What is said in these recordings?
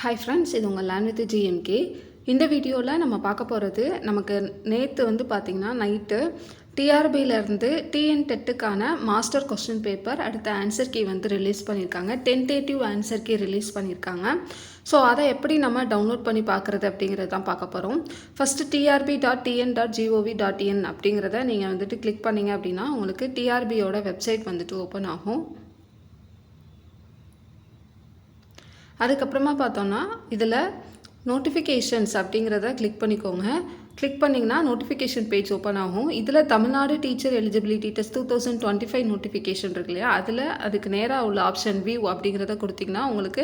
Hi friends இது உங்கள் land with GMK இந்த வீடியோவில் நம்ம பார்க்க போகிறது நமக்கு நேற்று வந்து பார்த்திங்கன்னா நைட்டு டிஆர்பியிலேருந்து டிஎன் டெட்டுக்கான மாஸ்டர் கொஸ்டின் பேப்பர் அடுத்த ஆன்சர் கீ வந்து ரிலீஸ் பண்ணியிருக்காங்க. டென்டேட்டிவ் ஆன்சர் கீ ரிலீஸ் பண்ணியிருக்காங்க. ஸோ அதை எப்படி நம்ம டவுன்லோட் பண்ணி பார்க்குறது அப்படிங்கிறது தான் பார்க்க போகிறோம் first TRB dot TN dot GOV dot in அப்படிங்கிறத நீங்கள் வந்துட்டு கிளிக் பண்ணிங்க அப்படின்னா உங்களுக்கு டிஆர்பியோட வெப்சைட் வந்துட்டு ஓப்பன் ஆகும். அதுக்கப்புறமா பார்த்தோன்னா இதில் நோட்டிஃபிகேஷன்ஸ் அப்படிங்கிறத கிளிக் பண்ணிக்கோங்க. கிளிக் பண்ணிங்கன்னா நோட்டிஃபிகேஷன் பேஜ் ஓப்பன் ஆகும். இதில் Tamil Nadu teacher eligibility test two thousand twenty five notification இருக்கு இல்லையா? அதில் அதுக்கு நேராக உள்ள ஆப்ஷன் வியூ அப்படிங்கிறத கொடுத்திங்கன்னா உங்களுக்கு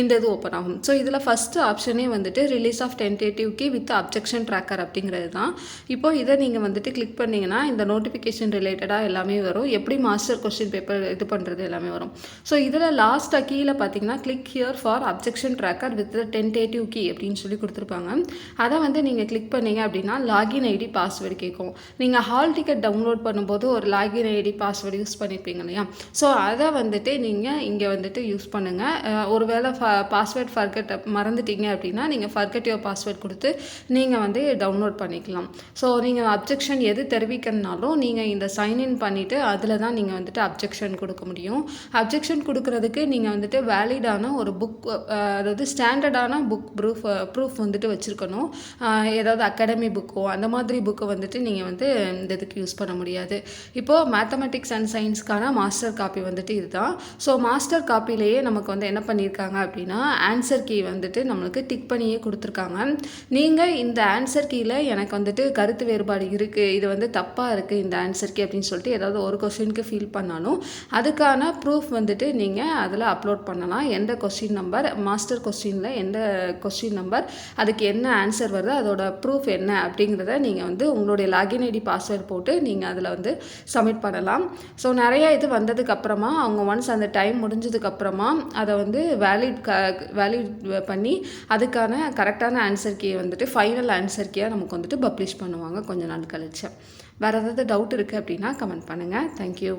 இந்த இது ஓப்பன் ஆகும். ஸோ இதில் ஃபஸ்ட்டு ஆப்ஷனே வந்துட்டு release of tentative key with objection tracker அப்படிங்கிறது தான். இப்போ இதை நீங்கள் வந்துட்டு கிளிக் பண்ணிங்கன்னா இந்த நோட்டிஃபிகேஷன் ரிலேட்டடாக எல்லாமே வரும். எப்படி மாஸ்டர் கொஸ்டின் பேப்பர் இது பண்ணுறது எல்லாமே வரும். ஸோ இதில் லாஸ்ட்டாக கீழே பார்த்தீங்கன்னா click here for objection tracker with tentative key அப்படின்னு சொல்லி கொடுத்துருப்பாங்க. அதை வந்து நீங்கள் கிளிக் பண்ணீங்க அப்படின்னா லாகின் ஐடி பாஸ்வேர்டு கேட்கும் நீங்கள் ஹால் டிக்கெட் டவுன்லோட் பண்ணும்போது ஒரு லாகின் ஐடி பாஸ்வேர்டு யூஸ் பண்ணியிருப்பீங்க இல்லையா? ஸோ அதை வந்துட்டு நீங்கள் இங்கே வந்துட்டு யூஸ் பண்ணுங்கள் ஒருவேளை ஃப பாஸ்வேர்ட் ஃபர்கட் மறந்துட்டீங்க அப்படின்னா நீங்கள் ஃபர்கட் யோர் பாஸ்வேர்ட் கொடுத்து நீங்கள் வந்து டவுன்லோட் பண்ணிக்கலாம். ஸோ நீங்கள் அப்ஜெக்ஷன் எது தெரிவிக்கணுனாலும் நீங்கள் இந்த சைன்இன் பண்ணிவிட்டு அதில் தான் நீங்கள் வந்துட்டு அப்ஜெக்ஷன் கொடுக்க முடியும். அப்ஜெக்ஷன் கொடுக்குறதுக்கு நீங்கள் வந்துட்டு வேலிடான ஒரு புக் அதாவது ஸ்டாண்டர்டான புக் ப்ரூஃப் ப்ரூஃப் வந்துட்டு வச்சுருக்கணும். ஏதாவது அகாடமி அகாடமி புக்கோ அந்த மாதிரி புக்கை வந்துட்டு நீங்கள் வந்து இந்த இதுக்கு யூஸ் பண்ண முடியாது. இப்போது மேத்தமெட்டிக்ஸ் அண்ட் சயின்ஸ்க்கான மாஸ்டர் காப்பி வந்துட்டு இதுதான். ஸோ மாஸ்டர் காப்பிலேயே நமக்கு வந்து என்ன பண்ணியிருக்காங்க அப்படின்னா ஆன்சர் கீ வந்துட்டு நம்மளுக்கு டிக் பண்ணியே கொடுத்துருக்காங்க. நீங்கள் இந்த ஆன்சர் கீயில் எனக்கு வந்துட்டு கருத்து வேறுபாடு இருக்குது இது வந்து தப்பாக இருக்குது இந்த ஆன்சர் கீ அப்படின்னு சொல்லிட்டு ஏதாவது ஒரு கொஸ்டினுக்கு ஃபீல் பண்ணாலும் அதுக்கான ப்ரூஃப் வந்துட்டு நீங்கள் அதில் அப்லோட் பண்ணலாம். எந்த கொஸ்டின் நம்பர் மாஸ்டர் கொஸ்டினில் எந்த கொஸ்டின் நம்பர் அதுக்கு என்ன ஆன்சர் வருது அதோட ப்ரூஃப் என்ன அப்படிங்கிறத நீங்கள் வந்து உங்களுடைய லாகின் ஐடி பாஸ்வேர்ட் போட்டு நீங்கள் அதில் வந்து சப்மிட் பண்ணலாம். ஸோ நிறையா இது வந்ததுக்கப்புறமா அவங்க ஒன்ஸ் அந்த டைம் முடிஞ்சதுக்கப்புறமா அதை வந்து வேலிட் க வேலிட் பண்ணி அதுக்கான கரெக்டான ஆன்சர் கீயை வந்துட்டு ஃபைனல் ஆன்சர் கீயாக நமக்கு வந்துட்டு பப்ளிஷ் பண்ணுவாங்க கொஞ்ச நாள் கழிச்சு. வேறு ஏதாவது டவுட் இருக்குது அப்படின்னா கமெண்ட் பண்ணுங்கள் தேங்க்யூ